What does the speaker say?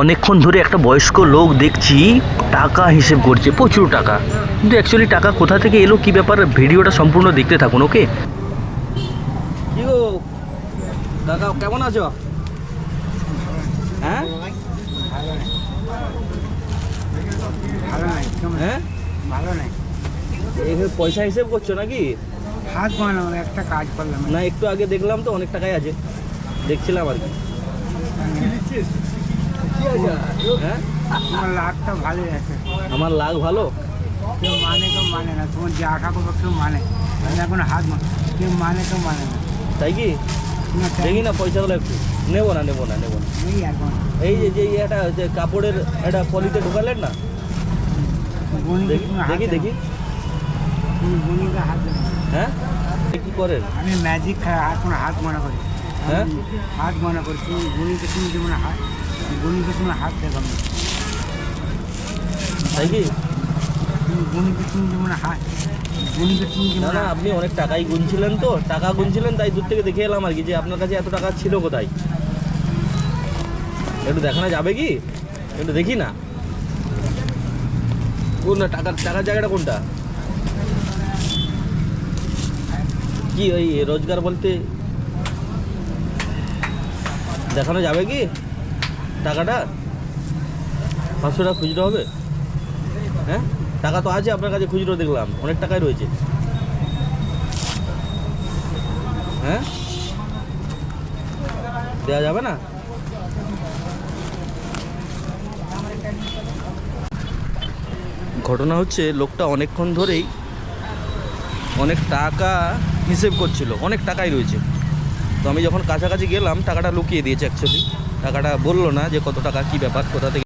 অনেকক্ষণ ধরে একটা বয়স্ক লোক দেখছি টাকা হিসেব করছে, প্রচুর টাকা। কিন্তু অ্যাকচুয়ালি টাকা কোথা থেকে এলো, কি ব্যাপার? ভিডিওটা সম্পূর্ণ দেখতে থাকুন ওকে কি গো? কাকা কেমন আছো? হ্যাঁ? ভালো হ্যাঁ নাই পয়সা হিসেব করছ নাকি? একটা কাজ করলাম না, একটু আগে দেখলাম তো, অনেক টাকাই আছে। দেখছিলাম আর কি। আমার লাগ ভালো? কেউ মানে কেউ মানে না তোমার যে আশা করব কেউ মানে। এখন হাত কেউ মানে কেউ মানে না। তাই কি? দেখি না পয়সাগুলো একটু। নেব না নেব না নেব না। এই যে যে এটা যে কাপড়ের একটা পলিতে ঢোকালেন না? দেখি দেখি হাত। হ্যাঁ? কি করেন? আমি ম্যাজিক খাই এখন হাত মনে করি হ্যাঁ? হাত মনে করি। তুমি গণিতে তুমি যেমন হাত তাই কি না, আপনি অনেক টাকাই গুনছিলেন তো, টাকা গুনছিলেন, তাই দূর থেকে দেখে এলাম আর কি যে আপনার কাছে এত টাকা ছিল কোথায়? একটু দেখানো যাবে কি? একটু দেখি না। কোনটা টাকার টাকার জায়গাটা কোনটা? কি ওই রোজগার বলতে? দেখানো যাবে কি? টাকাটা? পাঁচশো টাকা খুচরো হবে? হ্যাঁ? টাকা তো আছে আপনার কাছে, খুচরো দেখলাম। অনেক টাকাই রয়েছে। হ্যাঁ? দেওয়া যাবে না? ঘটনা হচ্ছে, লোকটা অনেকক্ষণ ধরেই অনেক টাকা হিসেব করছিল। অনেক টাকাই রয়েছে। তো আমি যখন কাছাকাছি গেলাম, টাকাটা লুকিয়ে দিয়েছে অ্যাকচুয়ালি টাকাটা বলল না যে কত টাকা, কি ব্যাপার, কোথা থেকে